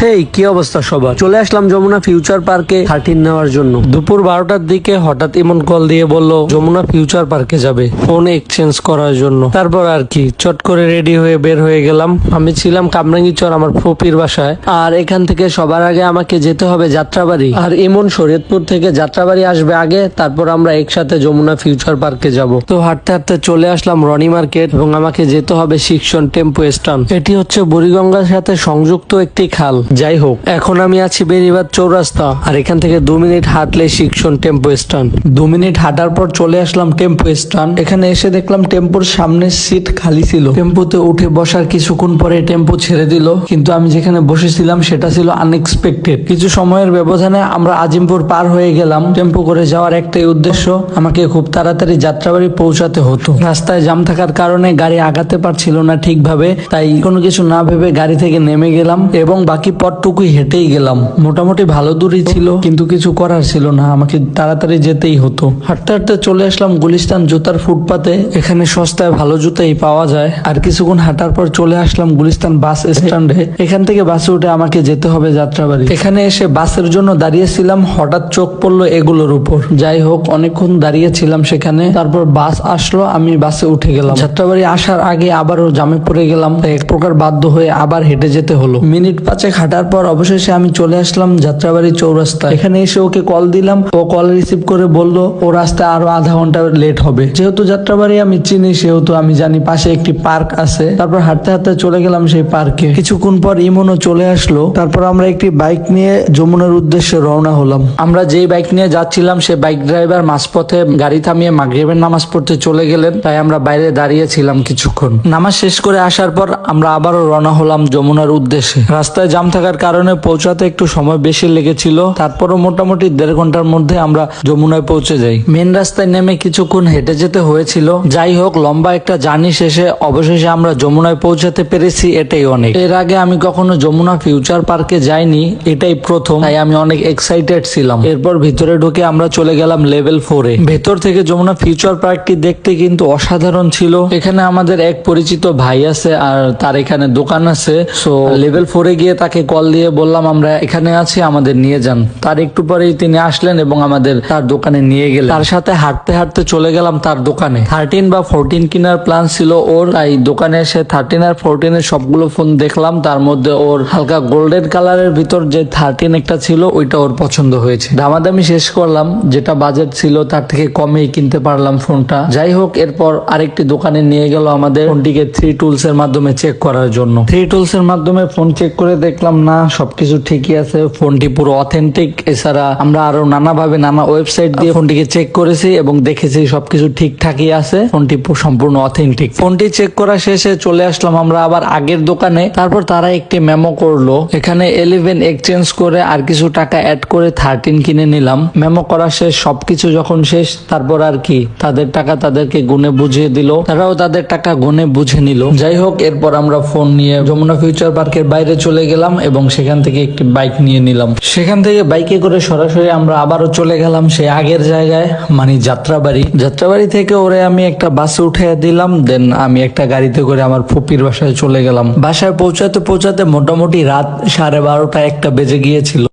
হেই, কি অবস্থা সবার? চলে আসলাম যমুনা ফিউচার পার্কে থার্টিন নেওয়ার জন্য। দুপুর বারোটার দিকে হঠাৎ ইমন কল দিয়ে বলল, যমুনা ফিউচার পার্কে যাবে ফোন এক্সচেঞ্জ করার জন্য। তারপর আর কি, চট করে রেডি হয়ে বের হয়ে গেলাম। আমি ছিলাম কামরাঙ্গিচর আমার ফুপির বাসায়। আর এখান থেকে সবার আগে আমাকে যেতে হবে যাত্রাবাড়ি। আর ইমন শরীয়তপুর থেকে যাত্রাবাড়ি আসবে আগে, তারপর আমরা একসাথে যমুনা ফিউচার পার্কে যাব। তো হাঁটতে হাঁটতে চলে আসলাম রনি মার্কেট এবং আমাকে যেতে হবে শিক্ষণ টেম্পো স্ট্যান্ড। এটি হচ্ছে বুড়িগঙ্গার সাথে সংযুক্ত একটি খাল। যাই হোক এখন আমি আছি বেরিবাদ চৌরাস্তা, আর এখান থেকে দু মিনিট হাঁটলে শিক্ষণ টেম্পো স্ট্যান্ড। দু মিনিট হাঁটার পর চলে আসলাম টেম্পো স্ট্যান্ড। এখানে এসে দেখলাম টেম্পোর সামনে সিট খালি ছিল। টেম্পোতে উঠে বসার কিছুক্ষণ পরে টেম্পো ছেড়ে দিল, কিন্তু আমি যেখানে বসেছিলাম সেটা ছিল আনএক্সপেক্টেড কিছু সময়ের ব্যবধানে আমরা আজিমপুর পার হয়ে গেলাম। টেম্পো করে যাওয়ার একটাই উদ্দেশ্য, আমাকে খুব তাড়াতাড়ি যাত্রাবাড়ি পৌঁছাতে হতো। রাস্তায় জাম থাকার কারণে গাড়ি আগাতে পারছিল না ঠিকভাবে, তাই কোনো কিছু না ভেবে গাড়ি থেকে নেমে গেলাম এবং বাকি পথটুকুই হেঁটেই গেলাম। মোটামুটি ভালো দূরই ছিল, কিন্তু কিছু করার ছিল না। আমাকে তাড়াতাড়ি যেতেই হতো। হাঁটতে হাঁটতে চলে আসলাম গুলিস্তান জুতার ফুটপাতে। এখানে সস্তায় ভালো জুতাই পাওয়া যায়। আর কিছুক্ষণ হাঁটার পর চলে আসলাম গুলিস্তান বাস স্ট্যান্ডে। এখান থেকে বাসে উঠে আমাকে যেতে হবে যাত্রাবাড়ি। এখানে এসে বাসের জন্য দাঁড়িয়েছিলাম। হঠাৎ চোখ পড়ল এগুলোর উপর। যাই হোক, অনেকক্ষণ দাঁড়িয়েছিলাম সেখানে। তারপর বাস আসলো, আমি বাসে উঠে গেলাম। যাত্রাবাড়ি আসার আগে আবারও জামে পড়ে গেলাম। এক প্রকার বাধ্য হয়ে আবার হেঁটে যেতে হলো। মিনিট পাঁচেক হাঁটার পর অবশেষে আমি চলে আসলাম যাত্রাবাড়ি চৌরাস্তা এখানে এসে ওকে কল দিলাম। ও কল রিসিভ করে বলল, ও রাস্তায় আরও আধা ঘণ্টা লেট হবে। যেহেতু যাত্রাবাড়ি আমি চিনি, সেহেতু আমি জানি পাশে একটি পার্ক আছে। তারপর হাঁটতে হাঁটতে চলে গেলাম সেই পার্কে কিছুক্ষণ পর ইমনও চলে আসলো। তারপর আমরা একটি বাইক নিয়ে যমুনার উদ্দেশ্যে রওনা হলাম। আমরা যেই বাইক নিয়ে যাচ্ছিলাম, সে বাইক ড্রাইভার মাঝপথে গাড়ি থামিয়ে মাগরিবের নামাজ পড়তে চলে গেলেন। তাই আমরা বাইরে দাঁড়িয়েছিলাম কিছুক্ষণ। নামাজ শেষ করে আসার পর আমরা আবারও রওনা হলাম যমুনার উদ্দেশ্যে। রাস্তায় জাম থাকার কারণে পৌঁছাতে একটু সময় বেশি লেগেছিল। তারপরও মোটামুটি দেড় ঘণ্টার মধ্যে আমরা যমুনায় পৌঁছে যাই। মেন রাস্তায় নেমে কিছুক্ষণ হেঁটে যেতে হয়েছিল। যাই হোক, লম্বা একটা জার্নি শেষে অবশেষে আমরা যমুনায় পৌঁছাতে পেরেছি, এটাই অনেক। এর আগে আমি কখনো যমুনা ফিউচার পার্কে যাইনি, এটাই প্রথম। তাই আমি অনেক এক্সাইটেড ছিলাম। এরপর ভিতরে ঢুকে আমরা চলে গেলাম লেভেল ফোরে ভেতর থেকে যমুনা ফিউচার পার্কটি দেখতে কিন্তু অসাধারণ ছিল। এখানে আমাদের এক পরিচিত ভাই আছে আর তার এখানে দোকান আছে। সো লেভেল ফোরে গিয়ে তাকে কল দিয়ে বললাম, আমরা এখানে আছি, আমাদের নিয়ে যান। তার একটু পরেই তিনি আসলেন এবং আমাদের তার দোকানে নিয়ে গেলেন। তার সাথে হাঁটতে হাঁটতে চলে গেলাম তার দোকানে। থার্টিন বা ফোরটিন কেনার প্ল্যান ছিল ওর, তাই দোকানে এসে থার্টিন আর ফোরটিনের সবগুলো ফোন দেখলাম। তার মধ্যে ওর হালকা গোল্ডেন কালারের ভিতর যে থার্টিন একটা ছিল, ওইটা ওর পছন্দ হয়েছে। দামাদামি শেষ করলাম, যেটা বাজেট ছিল তার থেকে কমেই কিনতে পারলাম ফোনটা যাই হোক, এরপর আরেকটি দোকানে নিয়ে গেল আমাদের ফোনটিকে থ্রি টুলস এর মাধ্যমে চেক করার জন্য। থ্রি টুলস এর মাধ্যমে ফোন চেক করে দেখলাম না, সবকিছু ঠিকই আছে। ফোনটি পুরো অথেন্টিক এছাড়া আমরা আরও নানাভাবে নানা ওয়েবসাইট দিয়ে ফোনটিকে চেক করেছি এবং দেখেছি সবকিছু ঠিকঠাকই আছে। ফোনটি সম্পূর্ণ অথেন্টিক ফোনটি চেক করা শেষে চলে আসলাম আমরা আবার আগের দোকানে। তারপর তারা একটি মেমো করল। এখানে ইলেভেন এক্সচেঞ্জ করে আর কিছু টাকা অ্যাড করে থার্টিন কিনে নিলাম। মেমো করা শেষ, সবকিছু যখন শেষ, তারপর আর কি? তাদের টাকা তাদেরকে গুনে বুঝিয়ে দিল। তারাও তাদের টাকা গুনে বুঝে নিল। যাই হোক, এরপর আমরা ফোন নিয়ে যমুনা ফিউচার পার্কের বাইরে চলে গেলাম। এবং সেখান থেকে একটি বাইক নিয়ে নিলাম। সেখান থেকে বাইকে করে সরাসরি আমরা আবারও চলে গেলাম সেই আগের জায়গায় মানে যাত্রাবাড়ি। যাত্রাবাড়ি থেকে ওরে আমি একটা বাসে উঠে দিলাম, দেন আমি একটা গাড়িতে করে আমার ফুপির বাসায় চলে গেলাম। বাসায় পৌঁছাতে পৌঁছাতে মোটামুটি রাত সাড়ে বারোটা একটা বেজে গিয়েছিল।